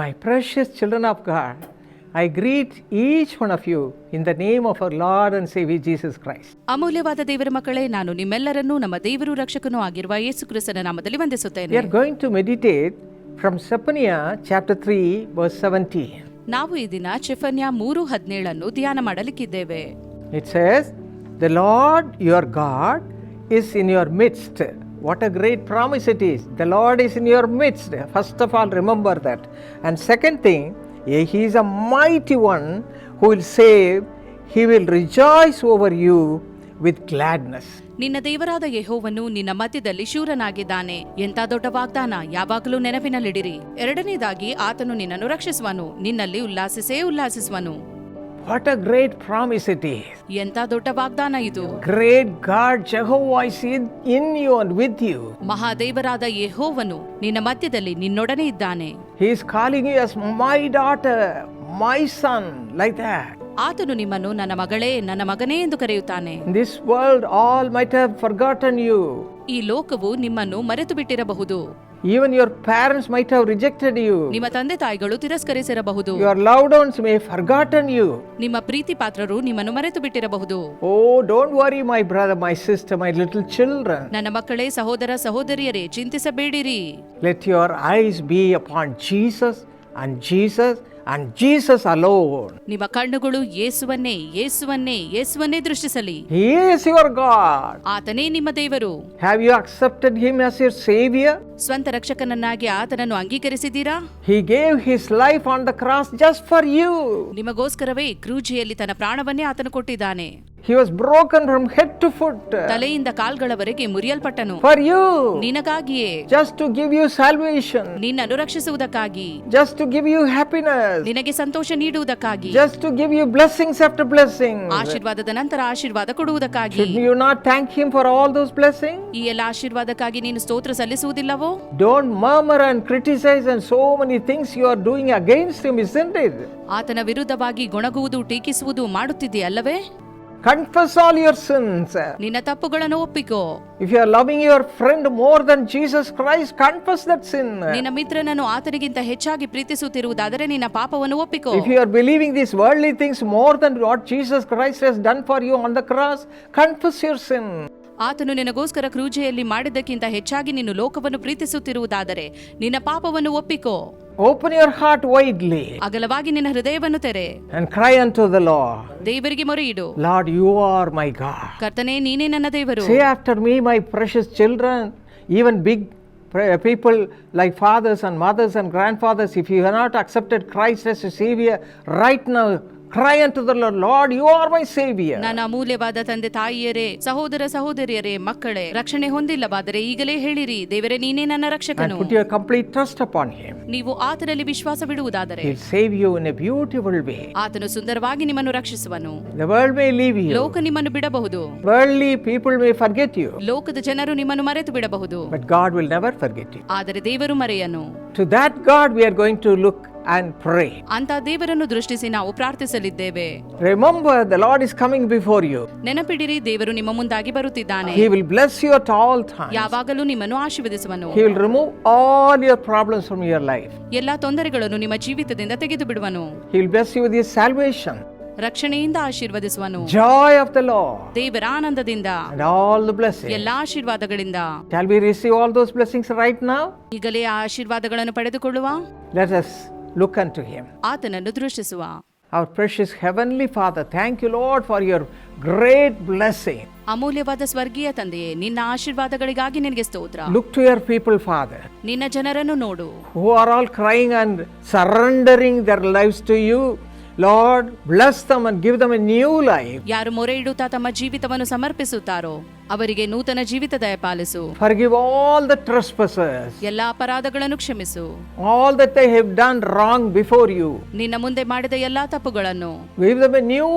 My precious children of God I greet each one of you in the name of our Lord and saviour Jesus Christ ಅಮೂಲ್ಯವಾದ ದೇವರ ಮಕ್ಕಳೇ ನಾನು ನಿಮ್ಮೆಲ್ಲರನ್ನು ನಮ್ಮ ದೇವರು ರಕ್ಷಕನೂ ಆಗಿರುವ ಯೇಸು ಕ್ರಿಸ್ತನ ನಾಮದಲ್ಲಿ ವಂದಿಸುತ್ತೇನೆ. You going to meditate from Zephaniah chapter 3 verse 70 ನಾವು ಈ ದಿನ ಚೆಫನ್ಯ 3:17 ಅನ್ನು ಧ್ಯಾನ ಮಾಡಲಿಕ್ಕಿದ್ದೇವೆ. It says the Lord your God is in your midst What a great promise it is. The Lord is in your midst. First of all, remember that. And second thing, eh, He is a mighty one who will save. He will rejoice over you with gladness. ನಿನ್ನ ದೇವರಾದ ಯೆಹೋವನು ನಿನ್ನ ಮಧ್ಯದಲ್ಲಿ ಶೂರನಾಗಿದ್ದಾನೆ ಎಂತ ದೊಡ್ಡ ವಾಗ್ದಾನ ಯಾವಾಗಲೂ ನೆನಪಿನಲ್ಲಿಡಿರಿ ಎರಡನೇದಾಗಿ ಆತನು ನಿನ್ನನ್ನು ರಕ್ಷಿಸುವನು ನಿನ್ನಲ್ಲಿ ಉಲ್ಲಾಸಿಸೇ ಉಲ್ಲಾಸಿಸುವನು what a great promise it is ಎಂತ ದೊಡ್ಡ ವಾಗ್ದಾನ ಇದು. Great God Jehovah is in you and with you ಮಹಾದೇವರಾದ ಯಹೋವನು ನಿನ್ನ ಮಧ್ಯದಲ್ಲಿ ನಿನ್ನೊಡನೆ ಇದ್ದಾನೆ. He's calling you as my daughter my son like that ಆತನು ನಿಮ್ಮನ್ನು ನನ್ನ ಮಗಳೇ ನನ್ನ ಮಗನೇ ಎಂದು ಕರೆಯುತ್ತಾನೆ. This world all might have forgotten you ಈ ಲೋಕವು ನಿಮ್ಮನ್ನು ಮರೆತು ಬಿಟ್ಟಿರಬಹುದು Even your parents might have rejected you. ನಿಮ್ಮ ತಂದೆ ತಾಯಿಗಳು ತಿರಸ್ಕರಿಸಿರಬಹುದು Your loved ones may have forgotten you. ನಿಮ್ಮ ಪ್ರೀತಿ ಪಾತ್ರರು ನಿಮ್ಮನ್ನು ಮರೆತು ಬಿಟ್ಟಿರಬಹುದು Oh, don't worry, my brother, my sister, my little children. ನನ್ನ ಮಕ್ಕಳೇ ಸಹೋದರ ಸಹೋದರಿಯರೇ ಚಿಂತಿಸಬೇಡಿರಿ Let your eyes be upon Jesus and Jesus and Jesus alone. ನಿಮ್ಮ ಕಣ್ಣುಗಳು ಯೇಸುವನ್ನೇ ಯೇಸುವನ್ನೇ ಯೇಸುವನ್ನೇ ದೃಷ್ಟಿಸಲಿ. Is your God. ಆತನೇ ನಿಮ್ಮ ದೇವರು. Have you accepted him as your saviour ಸ್ವಂತ ರಕ್ಷಕನನ್ನಾಗಿ ಆತನನ್ನು ಅಂಗೀಕರಿಸಿದ್ದೀರಾ? He gave his life on the cross just for you ನಿಮಗೋಸ್ಕರವೇ ಕ್ರೂಜಿಯಲ್ಲಿ ತನ್ನ ಪ್ರಾಣವನ್ನೇ ಆತನು ಕೊಟ್ಟಿದ್ದಾನೆ. He was broken from head to foot ತಲೆಯಿಂದ ಕಾಲ್ಗಳವರೆಗೆ ಮುರಿಯಲ್ಪಟ್ಟನು for you. ನಿನಗಾಗಿಯೇ Just to give you salvation. ನಿನ್ನನ್ನು ರಕ್ಷಿಸುವುದಕ್ಕಾಗಿ Just to give you happiness. ನಿನಗೆ ಸಂತೋಷ ನೀಡುವುದಕ್ಕಾಗಿ Just to give you blessings after blessings. ಆಶೀರ್ವಾದದ ನಂತರ ಆಶೀರ್ವಾದ ಕೊಡುವುದಕ್ಕಾಗಿ Should you not thank Him for all those blessings? ಈ ಎಲ್ಲ ಆಶೀರ್ವಾದಕ್ಕಾಗಿ ನೀನು ಸ್ತೋತ್ರ ಸಲ್ಲಿಸುವುದಿಲ್ಲವೋ Don't murmur and criticize and so many things you are doing against Him, isn't it? ಆತನ ವಿರುದ್ಧವಾಗಿ ಗೊಣಗುವುದು ಟೀಕಿಸುವುದು ಮಾಡುತ್ತಿದೆಯಲ್ಲವೇ Confess all your sins. ನಿನ್ನ ತಪ್ಪುಗಳನ್ನು ಒಪ್ಪಿಕೋ If you are loving your friend more than Jesus Christ, confess that sin. ನಿನ್ನ ಮಿತ್ರನನ್ನು ಆತನಿಗಿಂತ ಹೆಚ್ಚಾಗಿ ಪ್ರೀತಿಸುತ್ತಿರುವುದಾದರೆ ನಿನ್ನ ಪಾಪವನ್ನು ಒಪ್ಪಿಕೋ If you are believing these worldly things more than what Jesus Christ has done for you on the cross, confess your sin. ಆತನು ನಿನಗೋಸ್ಕರ ಕ್ರೂಜೆಯಲ್ಲಿ ಮಾಡಿದ್ದಕ್ಕಿಂತ ಹೆಚ್ಚಾಗಿ ನೀನು ಲೋಕವನ್ನು ಪ್ರೀತಿಸುತ್ತಿರುವುದಾದರೆ ನಿನ್ನ ಪಾಪವನ್ನು ಒಪ್ಪಿಕೋ Open your heart widely ಅಗಲವಾಗಿ ನಿನ್ನ ಹೃದಯವನ್ನು ತೆರೆ and cry unto the Lord. ದೇವರಿಗೆ ಮೊರೆಯಿಡು Lord, you are my God. ಕರ್ತನೇ ನೀನೇ ನನ್ನ ದೇವರು Say after me, my precious children, even big pre- people like fathers and mothers and grandfathers, if you have not accepted Christ as a Savior, right now, cry unto the Lord, Lord, you are my Savior. ನನ್ನ ಅಮೂಲ್ಯವಾದ ತಂದೆ ತಾಯಿಯರೇ ಸಹೋದರ ಸಹೋದರಿಯರೇ ಮಕ್ಕಳೇ ರಕ್ಷಣೆ ಹೊಂದಿಲ್ಲವಾದರೆ ಈಗಲೇ ಹೇಳಿರಿ ದೇವರೇ ನೀನೇ ನನ್ನ ರಕ್ಷಕನು put your complete trust upon Him. ನೀವು ಆತನಲ್ಲಿ ವಿಶ್ವಾಸವಿಡುವುದಾದರೆ He'll save you in a beautiful way. ಆತನು ಸುಂದರವಾಗಿ ನಿಮ್ಮನ್ನು ರಕ್ಷಿಸುವನು The world may leave you, ಲೋಕ ನಿಮ್ಮನ್ನು ಬಿಡಬಹುದು worldly people may forget you, ಲೋಕದ ಜನರು ನಿಮ್ಮನ್ನು ಮರೆತು ಬಿಡಬಹುದು but God will never forget you. ಆದರೆ ದೇವರು ಮರೆಯನು To that God, we are going to look and pray. ಅಂತ ದೇವರನ್ನು ದೃಷ್ಟಿಸಿ ನಾವು ಪ್ರಾರ್ಥಿಸಲಿದ್ದೇವೆ Remember, the Lord is coming before you. ನೆನಪಿಡಿರಿ ದೇವರು ನಿಮ್ಮ ಮುಂದಾಗಿ ಬರುತ್ತಿದ್ದಾನೆ He will bless you at all times. ಯಾವಾಗಲೂ ನಿಮ್ಮನ್ನು ಆಶೀರ್ವದಿಸುವನು He will remove all your problems from your life. ಎಲ್ಲಾ ತೊಂದರೆಗಳನ್ನು ನಿಮ್ಮ ಜೀವಿತದಿಂದ ತೆಗೆದು ಬಿಡುವನು He will bless you with His salvation, ರಕ್ಷಣೆಯಿಂದ ಆಶೀರ್ವದಿಸುವನು joy of the Lord, ದೇವರ ಆನಂದದಿಂದ and all the blessings. ಎಲ್ಲಾ ಆಶೀರ್ವಾದಗಳಿಂದ Shall we receive all those blessings right now? ಈಗಲೇ ಆ ಆಶೀರ್ವಾದಗಳನ್ನು ಪಡೆದುಕೊಳ್ಳುವ Let us look unto him ಆತನನ್ನು ದೃಶ್ಯಿಸುವ our precious heavenly father thank you Lord for your great blessing ಅಮೂಲ್ಯವಾದ ಸ್ವರ್ಗೀಯ ತಂದೆಯೇ ನಿನ್ನ ಆಶೀರ್ವಾದಗಳಿಗಾಗಿ ನಿನಗೆ ಸ್ತೋತ್ರ. Look to your people father ನಿನ್ನ ಜನರನ್ನು ನೋಡು. Who are all crying and surrendering their lives to you Lord bless them and give them a new life ಯಾರು ಮೊರೆ ಇಡುತ್ತಾ ತಮ್ಮ ಜೀವಿತವನ್ನು ಸಮರ್ಪಿಸುತ್ತಾರೋ. ಅವರಿಗೆ ನೂತನ ಜೀವಿತ ದಯಪಾಲಿಸು Forgive all the trespassers, ಎಲ್ಲಾ ಅಪರಾಧಗಳನ್ನು ಕ್ಷಮಿಸು all that they have done wrong before you. ನಿನ್ನ ಮುಂದೆ ಮಾಡಿದ ಎಲ್ಲಾ ತಪ್ಪುಗಳನ್ನು Give them a new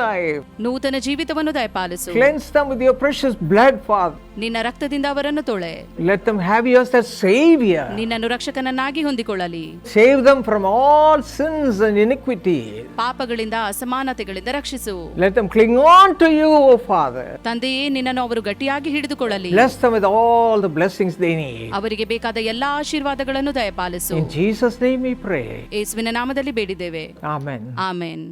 life. ನೂತನ ಜೀವಿತವನ್ನು ದಯಪಾಲಿಸು Cleanse them with your precious blood, Father. ನಿನ್ನ ರಕ್ತದಿಂದ ಅವರನ್ನು ತೊಳೆ Let them have you as their Savior. ನಿನ್ನನ್ನು ರಕ್ಷಕನನ್ನಾಗಿ ಹೊಂದಿಕೊಳ್ಳಲಿ Save them from all sins and iniquity. ಪಾಪಗಳಿಂದ ಅಸಮಾನತೆಗಳಿಂದ ರಕ್ಷಿಸು Let them cling on to you, O Father. ತಂದೆಯೇ ನಿನ್ನನ್ನು ನಿಮ್ಮನ್ನು ಅವರು ಗಟ್ಟಿಯಾಗಿ ಹಿಡಿದುಕೊಳ್ಳಲಿ Bless them with all the blessings they need. ಅವರಿಗೆ ಬೇಕಾದ ಎಲ್ಲಾ ಆಶೀರ್ವಾದಗಳನ್ನು ದಯಪಾಲಿಸು In Jesus' name we pray. ಯೇಸುವಿನ ನಾಮದಲ್ಲಿ ಬೇಡಿದ್ದೇವೆ Amen. ಆಮೆನ್